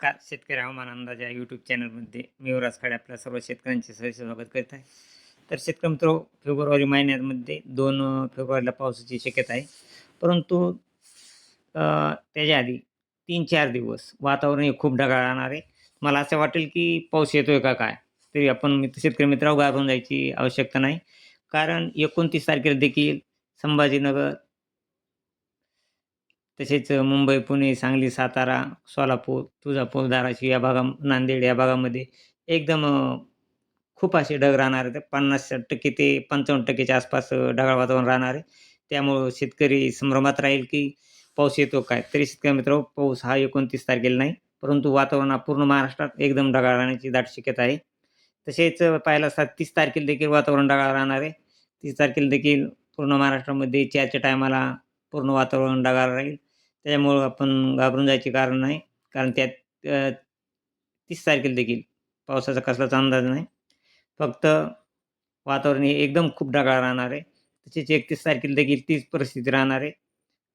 नमस्कार. शेतकरी हवामान अंदाज या यूट्यूब चॅनलमध्ये मी युवराज खाडे आपल्या सर्व शेतकऱ्यांचे सहर्ष स्वागत करीत आहे. तर शेतकरी मित्र फेब्रुवारी महिन्यामध्ये दोन फेब्रुवारीला पावसाची शक्यता आहे. परंतु त्याच्या आधी तीन चार दिवस वातावरण हे खूप ढगाळ राहणार आहे. मला असं वाटेल की पाऊस येतोय का काय? तरी आपण मित्र शेतकरी मित्रावर गारून जायची आवश्यकता नाही. कारण एकोणतीस तारखेला देखील संभाजीनगर तसेच मुंबई पुणे सांगली सातारा सोलापूर तुळजापूर धाराशिव या भागा नांदेड या भागामध्ये एकदम खूप असे ढग राहणार आहेत. पन्नास टक्के ते पंचावन्न टक्केच्या आसपास ढगाळ वातावरण राहणार आहे. त्यामुळं शेतकरी संभ्रमात राहील की पाऊस येतो काय? तरी शेतकरी मित्र पाऊस हा एकोणतीस तारखेला नाही परंतु वातावरण हा पूर्ण महाराष्ट्रात एकदम ढगाळ राहण्याची दाट शक्यता आहे. तसेच अ, पाहायला असता तीस तारखेला देखील वातावरण ढगाळ राहणार आहे. तीस तारखेला देखील पूर्ण महाराष्ट्रामध्ये चारच्या टायमाला पूर्ण वातावरण ढगाळ राहील. त्याच्यामुळं आपण घाबरून जायचे कारण नाही. कारण त्यात तीस तारखेला देखील पावसाचा कसलाच अंदाज नाही. फक्त वातावरण हे एकदम खूप ढगाळ राहणार आहे. तसेच एकतीस तारखेला देखील तीच परिस्थिती राहणार आहे.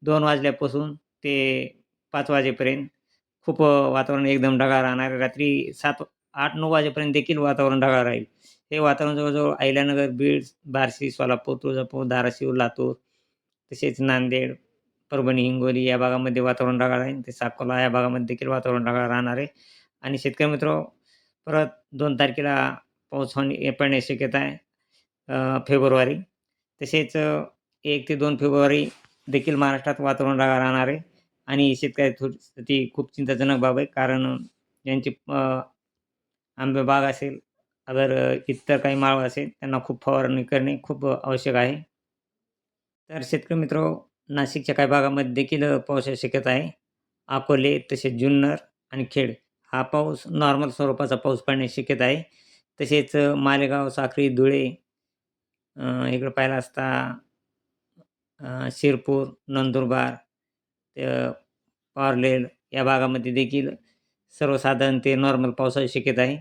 दोन वाजल्यापासून ते पाच वाजेपर्यंत खूप वातावरण एकदम ढगाळ राहणार आहे. रात्री सात आठ नऊ वाजेपर्यंत देखील वातावरण ढगाळ राहील. हे वातावरण जवळजवळ अहिल्यानगर बीड बार्शी सोलापूर तुळजापूर धाराशिव लातूर तसेच नांदेड परभणी हिंगोली या भागामध्ये वातावरण ढगाळ आहे ते साकोला या भागामध्ये देखील वातावरण ढगाळ राहणार आहे. आणि शेतकरी मित्र परत दोन तारखेला पाऊस होणे पडण्याची शक्यता आहे फेब्रुवारी. तसेच एक ते दोन फेब्रुवारी देखील महाराष्ट्रात वातावरण ढगाळ राहणार आहे. आणि शेतकरी थोडी खूप चिंताजनक बाब आहे कारण ज्यांची आंबे बाग असेल अगर इतर काही माळ असेल त्यांना खूप फवारणी करणे खूप आवश्यक आहे. तर शेतकरी मित्र नाशिकच्या काही भागामध्ये देखील पाऊस पावसाची शक्यता आहे. अकोले तसेच जुन्नर आणि खेड. हा पाऊस नॉर्मल स्वरूपाचा पाऊस पडण्याची शक्यता आहे. तसेच मालेगाव साखरी धुळे इकडं पाहिला असता शिरपूर नंदुरबार पारलेल या भागामध्ये देखील सर्वसाधारण ते नॉर्मल पावसाची शक्यता आहे.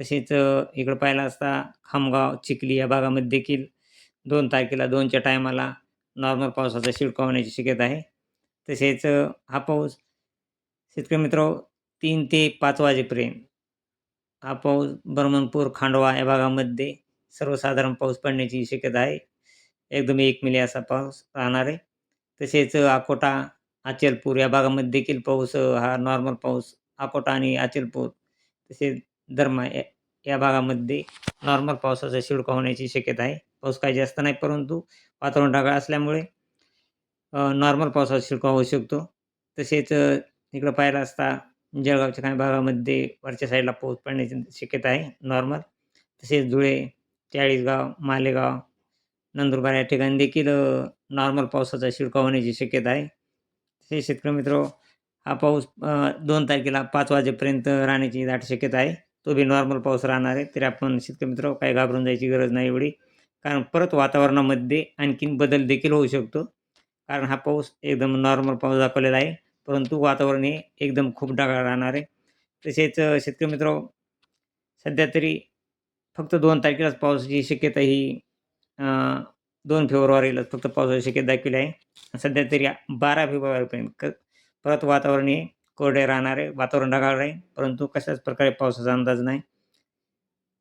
तसेच इकडं पाहिला असता खामगाव चिखली या भागामध्ये देखील दोन तारखेला दोनच्या टायमाला नॉर्मल पावसाचा शिडका होण्याची शक्यता आहे. तसेच हा पाऊस शेतकरी मित्र तीन ते पाच वाजेपर्यंत हा पाऊस बर्मनपूर खांडवा या भागामध्ये सर्वसाधारण पाऊस पडण्याची शक्यता आहे. एकदम एक मिली असा पाऊस राहणार आहे. तसेच अकोटा अचलपूर या भागामध्ये देखील पाऊस हा नॉर्मल पाऊस अकोटा आणि अचलपूर तसेच धर्मा या या भागामध्ये नॉर्मल पावसाचा शिडका होण्याची शक्यता आहे. पाऊस काही जास्त नाही परंतु वातावरण ढगाळ असल्यामुळे नॉर्मल पावसाचा शिडकाव होऊ शकतो. तसेच इकडं पाहायला असता जळगावच्या काही भागामध्ये वरच्या साईडला पाऊस पडण्याची शक्यता आहे नॉर्मल तसेच धुळे चाळीसगाव मालेगाव नंदुरबार या ठिकाणी देखील नॉर्मल पावसाचा शिडकाव होण्याची शक्यता आहे. तसेच शेतकरी मित्र हा पाऊस दोन तारखेला पाच वाजेपर्यंत राहण्याची दाट शक्यता आहे. तो बी नॉर्मल पाऊस राहणार आहे तरी आपण शेतकरी मित्र काही घाबरून जायची गरज नाही एवढी. कारण परत वातावरणामध्ये आणखीन बदल देखील होऊ शकतो. कारण हा पाऊस एकदम नॉर्मल पाऊस दाखवलेला आहे. परंतु वातावरण हे एकदम खूप ढगाळ राहणार आहे. तसेच शेतकरी मित्र सध्या तरी फक्त दोन तारखेलाच पावसाची शक्यता ही दोन फेब्रुवारीला फक्त पावसाची शक्यता दाखवली आहे. सध्या तरी बारा फेब्रुवारीपर्यंत क परत वातावरण हे कोरडे राहणार आहे. वातावरण ढगाळ राहील परंतु कशाच प्रकारे पावसाचा अंदाज नाही.